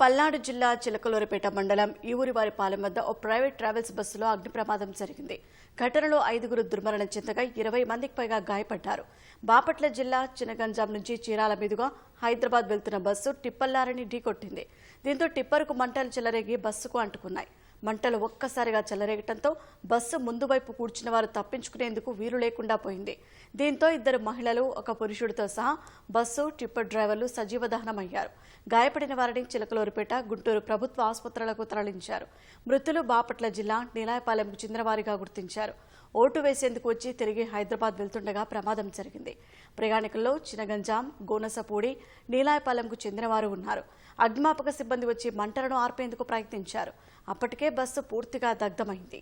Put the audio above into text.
పల్నాడు జిల్లా చిలకలూరిపేట మండలం ఈవురివారిపాలెం వద్ద ఓ ప్రైవేట్ ట్రావెల్స్ బస్సులో అగ్ని ప్రమాదం జరిగింది. ఘటనలో ఐదుగురు దుర్మరణం చెందగా ఇరవై మందికి పైగా గాయపడ్డారు. బాపట్ల జిల్లా చినగంజాం నుంచి చీరాల మీదుగా హైదరాబాద్ వెళ్తున్న బస్సు టిప్పల్లారని ఢీకొట్టింది. దీంతో టిప్పర్కు మంటలు చెలరేగి బస్సుకు అంటుకున్నాయి. మంటలు ఒక్కసారిగా చెలరేగటంతో బస్సు ముందు వైపు కూర్చున్న వారు తప్పించుకునేందుకు వీలు లేకుండా పోయింది. దీంతో ఇద్దరు మహిళలు ఒక పురుషుడితో సహా బస్సు టిప్పర్ డ్రైవర్లు సజీవ దహనమయ్యారు. గాయపడిన వారిని చిలకలూరుపేట గుంటూరు ప్రభుత్వ ఆసుపత్రులకు తరలించారు. మృతులు బాపట్ల జిల్లా నీలాయపాలెంకు చెందినవారిగా గుర్తించారు. ఓటు వేసేందుకు వచ్చి తిరిగి హైదరాబాద్ వెళ్తుండగా ప్రమాదం జరిగింది. ప్రయాణికుల్లో చినగంజాం గోనసపూడి నీలాయపాలెంకు చెందినవారు ఉన్నారు. అగ్నిమాపక సిబ్బంది వచ్చి మంటలను ఆర్పేందుకు ప్రయత్నించారు. అప్పటికే బస్సు పూర్తిగా దగ్ధమైంది.